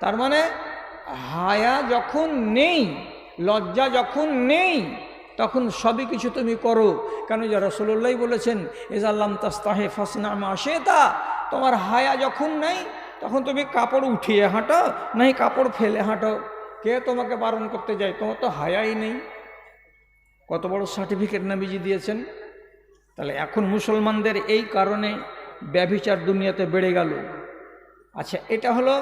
তার মানে হায়া যখন নেই, লজ্জা যখন নেই, তখন সবই কিছু তুমি করো। কেন যে রসল্লাই বলেছেন এজাল্লাম তাস্তাহে ফাসনামা তা তোমার হায়া যখন নেই, তখন তুমি কাপড় উঠিয়ে হাঁটো নাই কাপড় ফেলে হাঁটো কে তোমাকে বারণ করতে যায়? তোমার তো হায়াই নেই। কত বড় সার্টিফিকেট নাবিজি দিয়েছেন। তাহলে এখন মুসলমানদের এই কারণে ব্যভিচার দুনিয়াতে বেড়ে গেল। আচ্ছা এটা হলো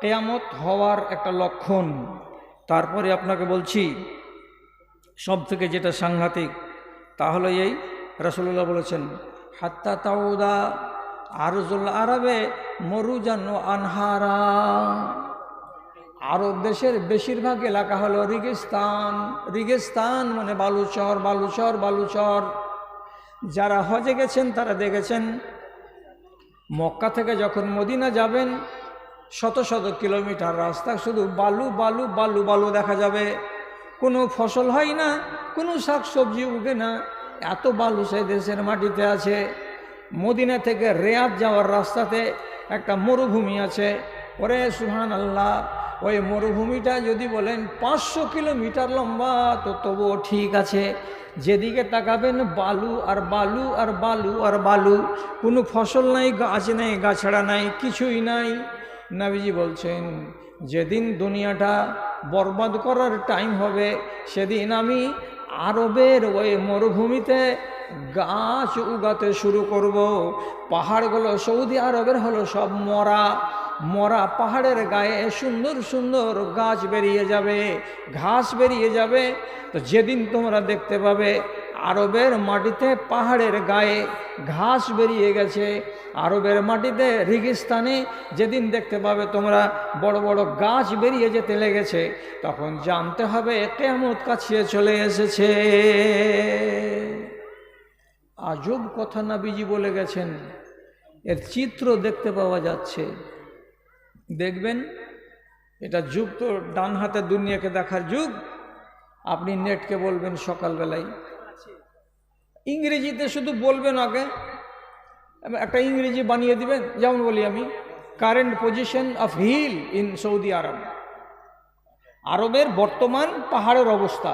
কেয়ামত হওয়ার একটা লক্ষণ। তারপরে আপনাকে বলছি সব থেকে যেটা সাংঘাতিক তাহলে এই রসুল্লাহ বলেছেন, হাত্তা তাউদা আরজুল আরবে মরুজান আনহারা। আরব দেশের বেশিরভাগ এলাকা হলো রিগিস্তান। রিগিস্তান মানে বালুচর বালুচর বালুচর। যারা হজে গেছেন, তারা দেখেছেন, মক্কা থেকে যখন মদিনা যাবেন শত শত কিলোমিটার রাস্তা, শুধু বালু বালু বালু বালু দেখা যাবে। কোনো ফসল হয় না, কোনো শাক সবজি উগে না। এত বালু সে দেশের মাটিতে আছে। মদিনা থেকে রেয়াদ যাওয়ার রাস্তাতে একটা মরুভূমি আছে। ওরে সুহান আল্লাহ ওই মরুভূমিটা যদি বলেন পাঁচশো কিলোমিটার লম্বা, তো তবুও ঠিক আছে। যেদিকে তাকাবেন, বালু আর বালু আর বালু আর বালু। কোনো ফসল নাই, গাছ নাই, গাছড়া নাই, কিছুই নাই। নাবিজি বলছেন, যেদিন দুনিয়াটা বরবাদ করার টাইম হবে, সেদিন আমি আরবের ওই মরুভূমিতে গাছ উগাতে শুরু করব। পাহাড়গুলো সৌদি আরবের হলো সব মরা। মরা পাহাড়ের গায়ে সুন্দর সুন্দর গাছ বেরিয়ে যাবে, ঘাস বেরিয়ে যাবে। তো যেদিন তোমরা দেখতে পাবে, আরবের মাটিতে পাহাড়ের গায়ে ঘাস বেরিয়ে গেছে। আরবের মাটিতে রিগিস্তানে যেদিন দেখতে পাবে তোমরা বড় বড় গাছ বেরিয়ে যেতে লেগেছে, তখন জানতে হবে কেমত কাছিয়ে চলে এসেছে। আজব কথা নাবিজি বলে গেছেন। এর চিত্র দেখতে পাওয়া যাচ্ছে। দেখবেন, এটা যুগ তো ডান হাতে দুনিয়াকে দেখার যুগ। আপনি নেটকে বলবেন সকালবেলায়। ইংরেজিতে শুধু বলবেন আগে। একটা ইংরেজি বানিয়ে দিবেন, যেমন বলি আমি current position of hill in Saudi Arab আরবের বর্তমান পাহাড়ের অবস্থা।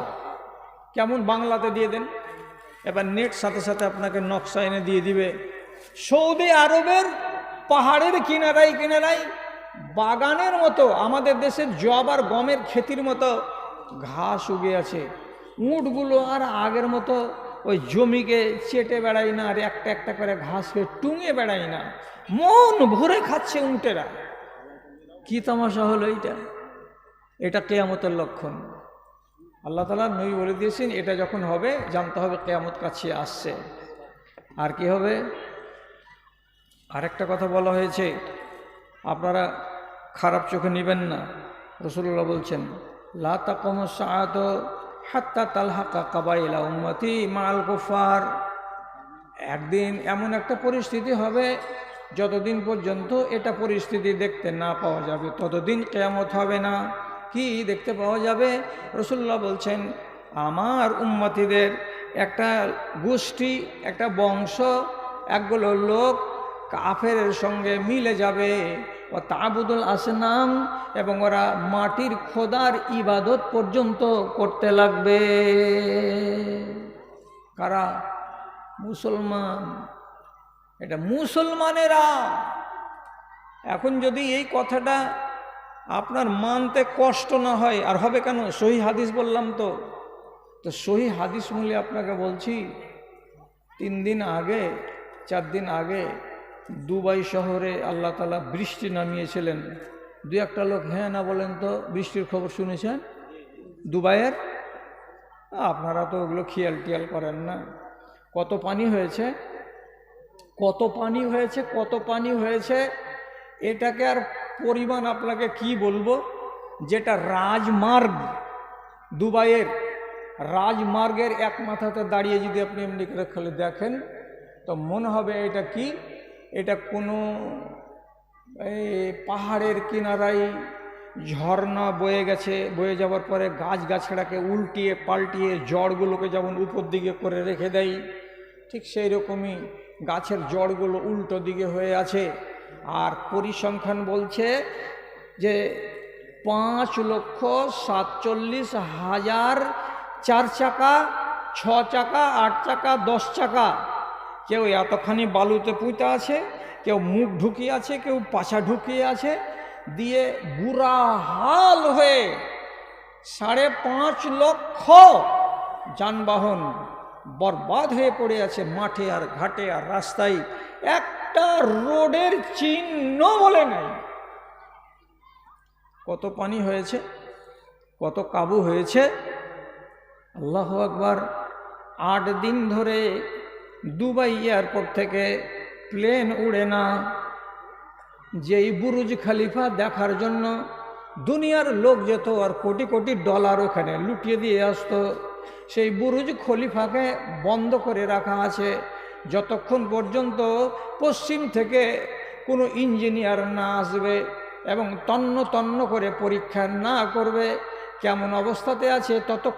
কেমন বাংলাতে দিয়ে দেন? এবার নেট সাথে সাথে আপনাকে নকশা এনে দিয়ে দিবে। সৌদি আরবের পাহাড়ের কিনারাই কিনারাই বাগানের মতো, আমাদের দেশের জব আর গমের ক্ষেতির মতো ঘাস উগে আছে। উঁটগুলো আর আগের মতো ওই জমিকে চেটে বেড়াই না আর একটা একটা করে ঘাসকে টুঙে বেড়াই না। মন ভরে খাচ্ছে উঁটেরা কি তামাশা হলো এইটা? এটা কেয়ামতের লক্ষণ। আল্লাহ তালা নই বলে দিয়েছেন, এটা যখন হবে, জানতে হবে কেয়ামত কাছে আসছে। আর কি হবে? আরেকটা কথা বলা হয়েছে, আপনারা খারাপ চোখে নেবেন না। রসুল্লাহ বলছেন লাতা কমসাত হাত্তা তালহাকা কাবাইলা উম্মতি মাল গোফার। একদিন এমন একটা পরিস্থিতি হবে, যতদিন পর্যন্ত এটা পরিস্থিতি দেখতে না পাওয়া যাবে, ততদিন কেয়ামত হবে না। কি দেখতে পাওয়া যাবে? রসুল্লাহ বলছেন, আমার উম্মতিদের একটা গোষ্ঠী, একটা বংশ, একগুলো লোক কাফের সঙ্গে মিলে যাবে। ও তাবুদুল আসনাম, এবং ওরা মাটির খোদার ইবাদত পর্যন্ত করতে লাগবে। কারা? মুসলমান। এটা মুসলমানেরা। এখন যদি এই কথাটা আপনার মানতে কষ্ট না হয়, আর হবে কেন? সহি হাদিস বললাম তো। তো সহি হাদিস মূল্যে আপনাকে বলছি, তিন দিন আগে, চার দিন আগে দুবাই শহরে আল্লাহ তালা বৃষ্টি নামিয়েছিলেন। দু একটা লোক হ্যাঁ না বলেন তো, বৃষ্টির খবর শুনেছেন? দুবাইয়ের? আপনারা তো ওগুলো খেয়াল টিয়াল করেন না। কত পানি হয়েছে? কত পানি হয়েছে? কত পানি হয়েছে? এটাকে আর পরিমাণ আপনাকে কি বলব? যেটা রাজমার্গ, দুবাইয়ের রাজমার্গের এক মাথাতে দাঁড়িয়ে যদি আপনি এমনি করে খেলে দেখেন, তো মনে হবে এটা কি? এটা কোনো, এই পাহাড়ের কিনারায় ঝর্ণা বয়ে গেছে, বয়ে যাওয়ার পরে গাছ গাছড়াকে উল্টিয়ে পাল্টিয়ে জড়গুলোকে যেমন উপর দিকে করে রেখে দেয়, ঠিক সেই রকমই গাছের জড়গুলো উল্টো দিকে হয়ে আছে। আর পরিসংখ্যান বলছে যে পাঁচ লক্ষ সাতচল্লিশ হাজার চার চাকা, ছ চাকা, আট চাকা, দশ চাকা কেউ এতখানি বালুতে পুঁতে আছে, কেউ মুখ ঢুকিয়ে আছে, কেউ পাছা ঢুকিয়ে আছে, দিয়ে বুড়া হাল হয়ে সাড়ে পাঁচ লক্ষ যানবাহন বরবাদ হয়ে পড়ে আছে মাঠে আর ঘাটে আর রাস্তায়। একটা রোডের চিহ্ন বলে নাই। কত পানি হয়েছে, কত কাবু হয়েছে। আল্লাহ আকবার, আট দিন ধরে দুবাই এয়ারপোর্ট থেকে প্লেন উড়ে না। যেই বুরুজ খালিফা দেখার জন্য দুনিয়ার লোক যেত আর কোটি কোটি ডলার ওখানে লুটিয়ে দিয়ে আসতো, সেই বুরুজ খলিফাকে বন্ধ করে রাখা আছে। যতক্ষণ পর্যন্ত পশ্চিম থেকে কোনো ইঞ্জিনিয়ার না আসবে এবং তন্ন তন্ন করে পরীক্ষা না করবে, কেমন অবস্থাতে আছে ততক্ষণ